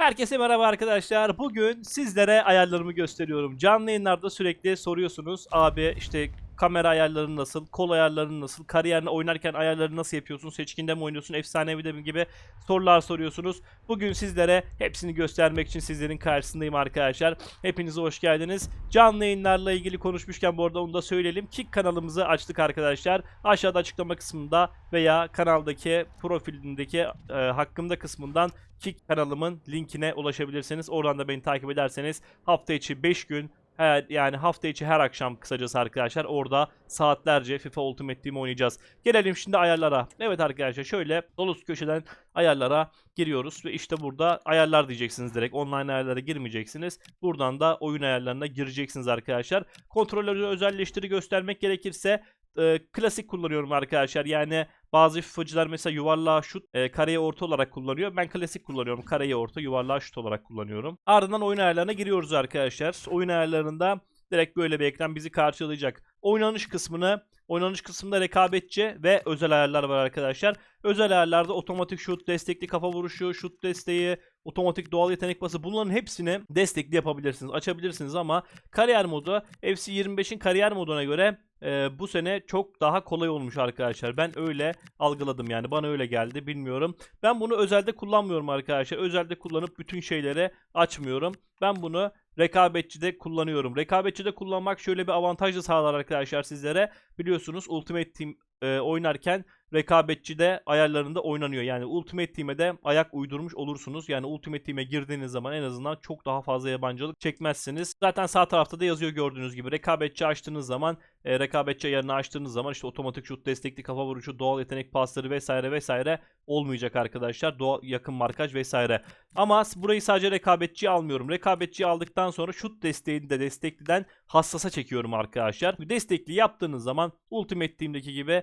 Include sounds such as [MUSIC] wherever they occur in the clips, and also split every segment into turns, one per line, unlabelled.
Herkese merhaba arkadaşlar. Bugün sizlere ayarlarımı gösteriyorum. Canlı yayınlarda sürekli soruyorsunuz. Abi işte kamera ayarları nasıl, kol ayarları nasıl, kariyerine oynarken ayarları nasıl yapıyorsun, seçkinde mi oynuyorsun, efsanevi mi gibi sorular soruyorsunuz. Bugün sizlere hepsini göstermek için sizlerin karşısındayım arkadaşlar. Hepinize hoş geldiniz. Canlı yayınlarla ilgili konuşmuşken bu arada onu da söyleyelim. Kick kanalımızı açtık arkadaşlar. Aşağıda açıklama kısmında veya kanaldaki profilindeki e, hakkımda kısmından Kick kanalımın linkine ulaşabilirsiniz. Oradan da beni takip ederseniz hafta içi 5 gün her, yani hafta içi her akşam kısacası arkadaşlar orada saatlerce FIFA Ultimate Team oynayacağız. Gelelim şimdi ayarlara. Evet arkadaşlar şöyle sol üst köşeden ayarlara giriyoruz ve işte burada ayarlar diyeceksiniz direkt. Online ayarlara girmeyeceksiniz. Buradan da oyun ayarlarına gireceksiniz arkadaşlar. Kontrolörü özelleştiri göstermek gerekirse e, klasik kullanıyorum arkadaşlar. Yani bazı FIFA'cılar mesela yuvarlağı şut e, kareye orta olarak kullanıyor. Ben klasik kullanıyorum. Kareye orta yuvarlağı şut olarak kullanıyorum. Ardından oyun ayarlarına giriyoruz arkadaşlar. Oyun ayarlarında direkt böyle bir ekran bizi karşılayacak. Oynanış kısmını Oynanış kısmında rekabetçi ve özel ayarlar var arkadaşlar. Özel ayarlarda otomatik şut, destekli kafa vuruşu, şut desteği, otomatik doğal yetenek bası bunların hepsini destekli yapabilirsiniz, açabilirsiniz ama kariyer modu FC 25'in kariyer moduna göre e, bu sene çok daha kolay olmuş arkadaşlar. Ben öyle algıladım yani bana öyle geldi bilmiyorum. Ben bunu özelde kullanmıyorum arkadaşlar. Özelde kullanıp bütün şeyleri açmıyorum. Ben bunu rekabetçide kullanıyorum. Rekabetçide kullanmak şöyle bir avantaj da sağlar arkadaşlar sizlere. Biliyorsunuz Ultimate Team e, oynarken rekabetçide ayarlarında oynanıyor. Yani Ultimate Team'e de ayak uydurmuş olursunuz. Yani Ultimate Team'e girdiğiniz zaman en azından çok daha fazla yabancılık çekmezsiniz. Zaten sağ tarafta da yazıyor gördüğünüz gibi. Rekabetçi açtığınız zaman, e, rekabetçi ayarını açtığınız zaman işte otomatik şut, destekli kafa vuruşu, doğal yetenek pasları vesaire vesaire olmayacak arkadaşlar. Doğa, yakın markaj vesaire. Ama burayı sadece rekabetçi almıyorum. Rekabetçi aldıktan sonra şut desteğini de destekliden hassasa çekiyorum arkadaşlar. Destekli yaptığınız zaman Ultimate Team'deki gibi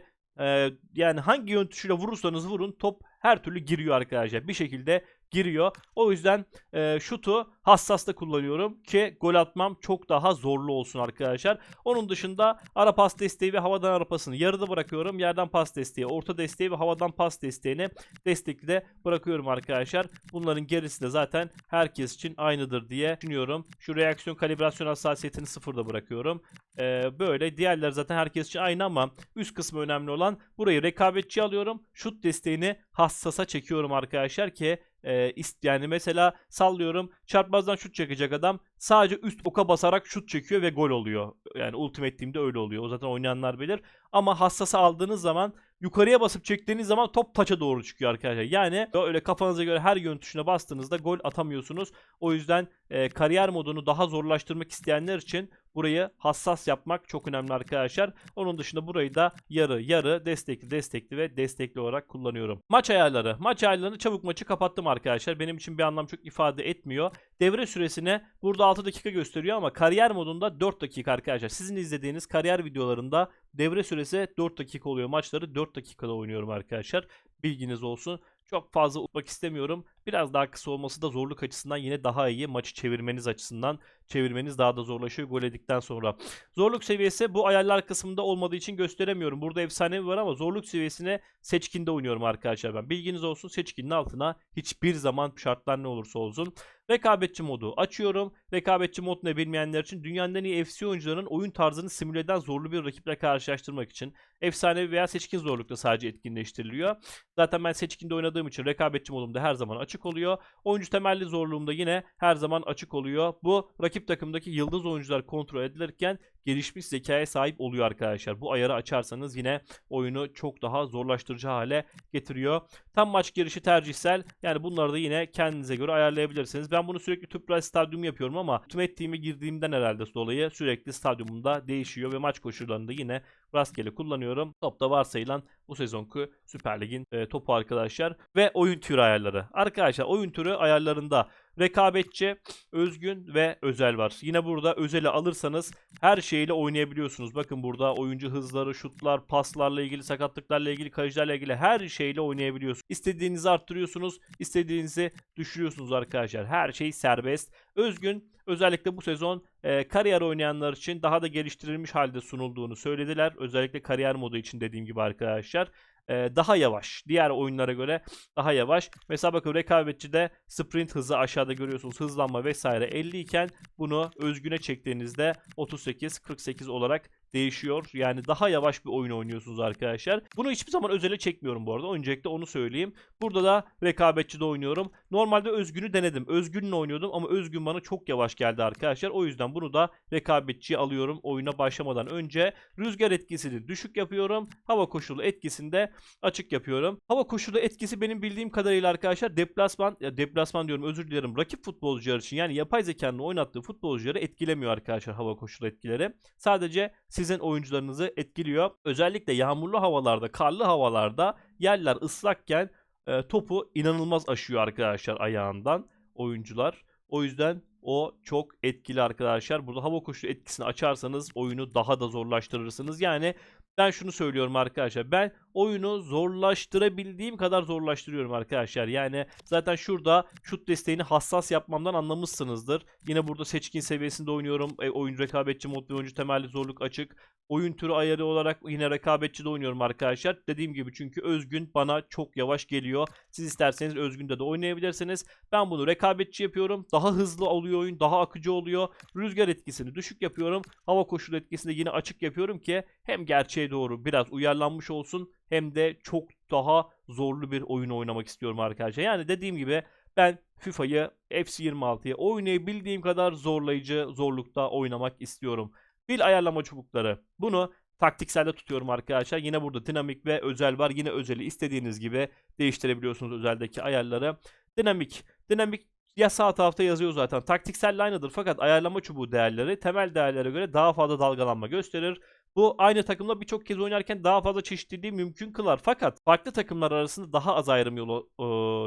yani hangi yön vurursanız vurun top her türlü giriyor arkadaşlar. Bir şekilde giriyor. O yüzden e, şutu hassasla kullanıyorum ki gol atmam çok daha zorlu olsun arkadaşlar. Onun dışında ara pas desteği ve havadan ara pasını yarıda bırakıyorum. Yerden pas desteği, orta desteği ve havadan pas desteğini destekli de bırakıyorum arkadaşlar. Bunların gerisi de zaten herkes için aynıdır diye düşünüyorum. Şu reaksiyon kalibrasyon hassasiyetini sıfırda bırakıyorum. Ee, böyle diğerler zaten herkes için aynı ama üst kısmı önemli olan burayı rekabetçi alıyorum. Şut desteğini hassasa çekiyorum arkadaşlar ki e, yani mesela sallıyorum çarpmazdan şut çekecek adam sadece üst oka basarak şut çekiyor ve gol oluyor. Yani Ultimate Team'de öyle oluyor. O zaten oynayanlar bilir. Ama hassasa aldığınız zaman yukarıya basıp çektiğiniz zaman top taça doğru çıkıyor arkadaşlar. Yani öyle kafanıza göre her yön tuşuna bastığınızda gol atamıyorsunuz. O yüzden e, kariyer modunu daha zorlaştırmak isteyenler için burayı hassas yapmak çok önemli arkadaşlar. Onun dışında burayı da yarı yarı destekli destekli ve destekli olarak kullanıyorum. Maç ayarları. Maç ayarlarını çabuk maçı kapattım arkadaşlar. Benim için bir anlam çok ifade etmiyor. Devre süresine burada 6 dakika gösteriyor ama kariyer modunda 4 dakika arkadaşlar. Sizin izlediğiniz kariyer videolarında devre süresi 4 dakika oluyor. Maçları 4 dakikada oynuyorum arkadaşlar. Bilginiz olsun. Çok fazla utmak istemiyorum. Biraz daha kısa olması da zorluk açısından yine daha iyi. Maçı çevirmeniz açısından çevirmeniz daha da zorlaşıyor gol edikten sonra. Zorluk seviyesi bu ayarlar kısmında olmadığı için gösteremiyorum. Burada efsanevi var ama zorluk seviyesine seçkinde oynuyorum arkadaşlar ben. Bilginiz olsun seçkinin altına hiçbir zaman şartlar ne olursa olsun. Rekabetçi modu açıyorum. Rekabetçi mod ne bilmeyenler için dünyanın en iyi FC oyuncularının oyun tarzını simüle eden zorlu bir rakiple karşılaştırmak için efsanevi veya seçkin zorlukta sadece etkinleştiriliyor. Zaten ben seçkinde oynadığım için rekabetçi modumda her zaman açık oluyor. Oyuncu temelli zorluğumda yine her zaman açık oluyor. Bu rakip takımdaki yıldız oyuncular kontrol edilirken gelişmiş zekaya sahip oluyor arkadaşlar. Bu ayarı açarsanız yine oyunu çok daha zorlaştırıcı hale getiriyor. Tam maç girişi tercihsel. Yani bunları da yine kendinize göre ayarlayabilirsiniz. Ben bunu sürekli Tüpraş Stadyum yapıyorum ama Ultimate Team'e girdiğimden herhalde dolayı sürekli stadyumunda değişiyor ve maç koşullarında yine rastgele kullanıyorum. Topta varsayılan bu sezonku Süper Lig'in e, topu arkadaşlar. Ve oyun türü ayarları. Arkadaşlar oyun türü ayarlarında rekabetçi, özgün ve özel var. Yine burada özeli alırsanız her şeyle oynayabiliyorsunuz. Bakın burada oyuncu hızları, şutlar, paslarla ilgili, sakatlıklarla ilgili, kalecilerle ilgili her şeyle oynayabiliyorsunuz. İstediğinizi arttırıyorsunuz, istediğinizi düşürüyorsunuz arkadaşlar. Her şey serbest. Özgün özellikle bu sezon e, kariyer oynayanlar için daha da geliştirilmiş halde sunulduğunu söylediler. Özellikle kariyer modu için dediğim gibi arkadaşlar. E, daha yavaş. Diğer oyunlara göre daha yavaş. Mesela bakın rekabetçide sprint hızı aşağıda görüyorsunuz. Hızlanma vesaire 50 iken bunu özgüne çektiğinizde 38-48 olarak değişiyor. Yani daha yavaş bir oyun oynuyorsunuz arkadaşlar. Bunu hiçbir zaman özele çekmiyorum bu arada. Öncelikle onu söyleyeyim. Burada da rekabetçide oynuyorum. Normalde özgünü denedim. Özgünle oynuyordum ama özgün bana çok yavaş geldi arkadaşlar. O yüzden bunu da rekabetçiye alıyorum oyuna başlamadan önce. Rüzgar etkisini düşük yapıyorum. Hava koşulu etkisinde açık yapıyorum. Hava koşulu etkisi benim bildiğim kadarıyla arkadaşlar deplasman ya deplasman diyorum özür dilerim. Rakip futbolcular için yani yapay zekanın oynattığı futbolcuları etkilemiyor arkadaşlar hava koşulu etkileri. Sadece sizin oyuncularınızı etkiliyor. Özellikle yağmurlu havalarda, karlı havalarda yerler ıslakken e, topu inanılmaz aşıyor arkadaşlar ayağından oyuncular. O yüzden o çok etkili arkadaşlar. Burada hava koşulu etkisini açarsanız oyunu daha da zorlaştırırsınız. Yani ben şunu söylüyorum arkadaşlar. Ben oyunu zorlaştırabildiğim kadar zorlaştırıyorum arkadaşlar. Yani zaten şurada şut desteğini hassas yapmamdan anlamışsınızdır. Yine burada seçkin seviyesinde oynuyorum. E, oyun rekabetçi mod ve oyuncu temelli zorluk açık. Oyun türü ayarı olarak yine rekabetçi de oynuyorum arkadaşlar. Dediğim gibi çünkü özgün bana çok yavaş geliyor. Siz isterseniz özgünde de oynayabilirsiniz. Ben bunu rekabetçi yapıyorum. Daha hızlı oluyor oyun. Daha akıcı oluyor. Rüzgar etkisini düşük yapıyorum. Hava koşulu etkisini yine açık yapıyorum ki hem gerçeğe doğru biraz uyarlanmış olsun hem de çok daha zorlu bir oyun oynamak istiyorum arkadaşlar. Yani dediğim gibi ben FIFA'yı FC26'ya oynayabildiğim kadar zorlayıcı zorlukta oynamak istiyorum. Bil ayarlama çubukları. Bunu taktikselde tutuyorum arkadaşlar. Yine burada dinamik ve özel var. Yine özeli istediğiniz gibi değiştirebiliyorsunuz özeldeki ayarları. Dinamik. Dinamik ya sağ tarafta yazıyor zaten. Taktiksel aynıdır fakat ayarlama çubuğu değerleri temel değerlere göre daha fazla dalgalanma gösterir. Bu aynı takımla birçok kez oynarken daha fazla çeşitliliği mümkün kılar. Fakat farklı takımlar arasında daha az ayrım yolu e,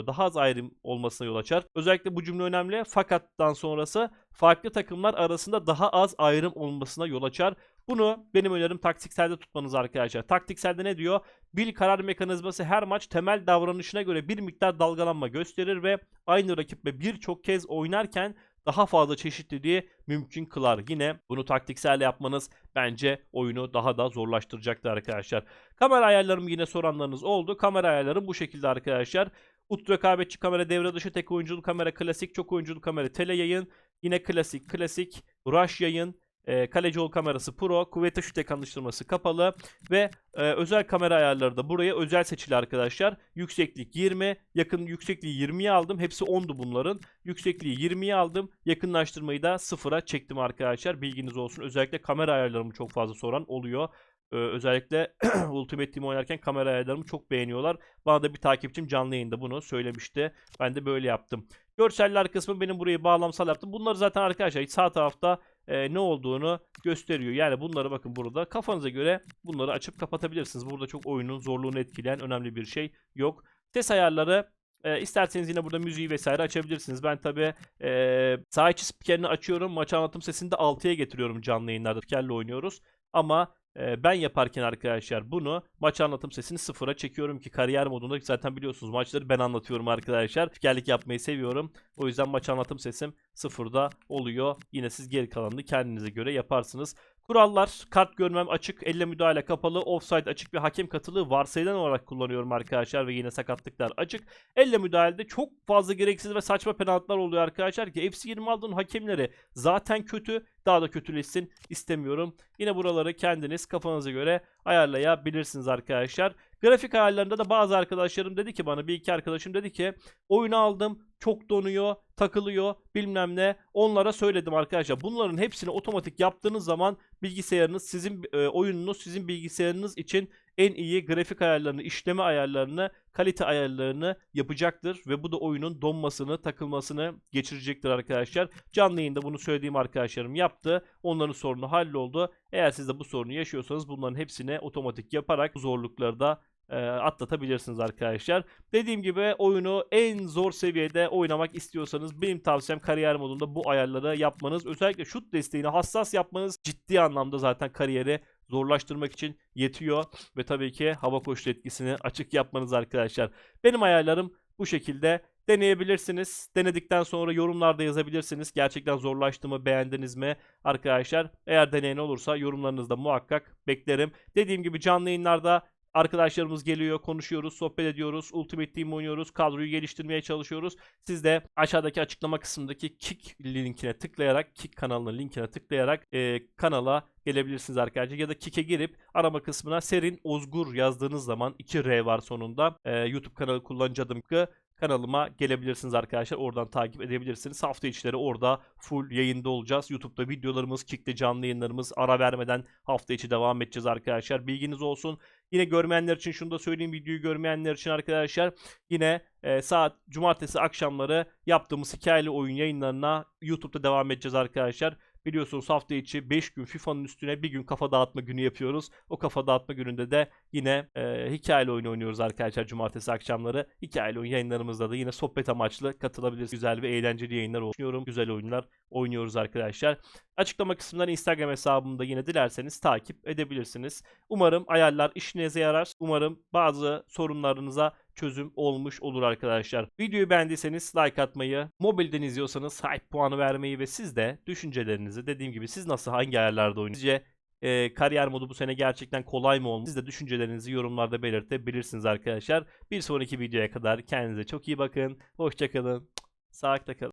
daha az ayrım olmasına yol açar. Özellikle bu cümle önemli. Fakattan sonrası farklı takımlar arasında daha az ayrım olmasına yol açar. Bunu benim önerim taktikselde tutmanız arkadaşlar. Taktikselde ne diyor? Bil karar mekanizması her maç temel davranışına göre bir miktar dalgalanma gösterir ve aynı rakiple birçok kez oynarken daha fazla çeşitliliği mümkün kılar. Yine bunu taktiksel yapmanız bence oyunu daha da zorlaştıracaktır arkadaşlar. Kamera ayarlarım yine soranlarınız oldu. Kamera ayarlarım bu şekilde arkadaşlar. Ultra rekabetçi kamera, devre dışı tek oyunculu kamera, klasik çok oyunculu kamera, tele yayın, yine klasik, klasik, rush yayın, e, kaleci ol kamerası pro, kuvvet şu tek alıştırması kapalı ve e, özel kamera ayarları da buraya özel seçili arkadaşlar. Yükseklik 20, yakın yüksekliği 20'ye aldım. Hepsi 10'du bunların. Yüksekliği 20'ye aldım. Yakınlaştırmayı da sıfıra çektim arkadaşlar. Bilginiz olsun. Özellikle kamera ayarlarımı çok fazla soran oluyor. Ee, özellikle [CLEARS THROAT] Ultimate Team oynarken kamera ayarlarımı çok beğeniyorlar. Bana da bir takipçim canlı yayında bunu söylemişti. Ben de böyle yaptım. Görseller kısmı benim burayı bağlamsal yaptım. Bunları zaten arkadaşlar sağ tarafta e, ne olduğunu gösteriyor. Yani bunları bakın burada kafanıza göre bunları açıp kapatabilirsiniz. Burada çok oyunun zorluğunu etkileyen önemli bir şey yok. Ses ayarları e, isterseniz yine burada müziği vesaire açabilirsiniz. Ben tabi e, sağ içi spikerini açıyorum. Maç anlatım sesini de 6'ya getiriyorum canlı yayınlarda. Spikerle oynuyoruz. Ama ben yaparken arkadaşlar bunu maç anlatım sesini sıfıra çekiyorum ki kariyer modunda zaten biliyorsunuz maçları ben anlatıyorum arkadaşlar. Spikerlik yapmayı seviyorum. O yüzden maç anlatım sesim sıfırda oluyor. Yine siz geri kalanını kendinize göre yaparsınız. Kurallar kart görmem açık, elle müdahale kapalı, offside açık ve hakem katılığı varsayılan olarak kullanıyorum arkadaşlar ve yine sakatlıklar açık. Elle müdahalede çok fazla gereksiz ve saçma penaltılar oluyor arkadaşlar ki FC26'nın hakemleri zaten kötü, daha da kötüleşsin istemiyorum. Yine buraları kendiniz kafanıza göre ayarlayabilirsiniz arkadaşlar. Grafik ayarlarında da bazı arkadaşlarım dedi ki bana bir iki arkadaşım dedi ki oyunu aldım çok donuyor takılıyor bilmem ne onlara söyledim arkadaşlar. Bunların hepsini otomatik yaptığınız zaman bilgisayarınız sizin e, oyununuz sizin bilgisayarınız için en iyi grafik ayarlarını, işleme ayarlarını, kalite ayarlarını yapacaktır ve bu da oyunun donmasını, takılmasını geçirecektir arkadaşlar. Canlı yayında bunu söylediğim arkadaşlarım yaptı. Onların sorunu halloldu. Eğer siz de bu sorunu yaşıyorsanız bunların hepsini otomatik yaparak zorlukları da e, atlatabilirsiniz arkadaşlar. Dediğim gibi oyunu en zor seviyede oynamak istiyorsanız benim tavsiyem kariyer modunda bu ayarları yapmanız. Özellikle şut desteğini hassas yapmanız ciddi anlamda zaten kariyeri zorlaştırmak için yetiyor. Ve tabii ki hava koşulu etkisini açık yapmanız arkadaşlar. Benim ayarlarım bu şekilde deneyebilirsiniz. Denedikten sonra yorumlarda yazabilirsiniz. Gerçekten zorlaştı mı, beğendiniz mi arkadaşlar? Eğer deneyen olursa yorumlarınızda muhakkak beklerim. Dediğim gibi canlı yayınlarda Arkadaşlarımız geliyor, konuşuyoruz, sohbet ediyoruz, Ultimate Team oynuyoruz, kadroyu geliştirmeye çalışıyoruz. Siz de aşağıdaki açıklama kısmındaki Kick linkine tıklayarak, Kick kanalının linkine tıklayarak e, kanala gelebilirsiniz arkadaşlar. Ya da Kick'e girip arama kısmına Serin Ozgur yazdığınız zaman 2R var sonunda. E, YouTube kanalı kullanıcı adım kanalıma gelebilirsiniz arkadaşlar. Oradan takip edebilirsiniz. Hafta içleri orada full yayında olacağız. YouTube'da videolarımız, Kick'te canlı yayınlarımız ara vermeden hafta içi devam edeceğiz arkadaşlar. Bilginiz olsun. Yine görmeyenler için şunu da söyleyeyim. Videoyu görmeyenler için arkadaşlar yine e, saat cumartesi akşamları yaptığımız hikayeli oyun yayınlarına YouTube'da devam edeceğiz arkadaşlar. Biliyorsunuz hafta içi 5 gün FIFA'nın üstüne bir gün kafa dağıtma günü yapıyoruz. O kafa dağıtma gününde de yine e, hikayeli oyun oynuyoruz arkadaşlar cumartesi akşamları. Hikayeli oyun yayınlarımızda da yine sohbet amaçlı katılabilirsiniz. Güzel ve eğlenceli yayınlar oynuyorum. Güzel oyunlar oynuyoruz arkadaşlar. Açıklama kısmından Instagram hesabımda yine dilerseniz takip edebilirsiniz. Umarım ayarlar işinize yarar. Umarım bazı sorunlarınıza çözüm olmuş olur arkadaşlar. Videoyu beğendiyseniz like atmayı, mobilden izliyorsanız hype puanı vermeyi ve siz de düşüncelerinizi dediğim gibi siz nasıl hangi ayarlarda oynuyorsunuz? E, kariyer modu bu sene gerçekten kolay mı olmuş? Siz de düşüncelerinizi yorumlarda belirtebilirsiniz arkadaşlar. Bir sonraki videoya kadar kendinize çok iyi bakın. Hoşçakalın. Sağlıkla kalın.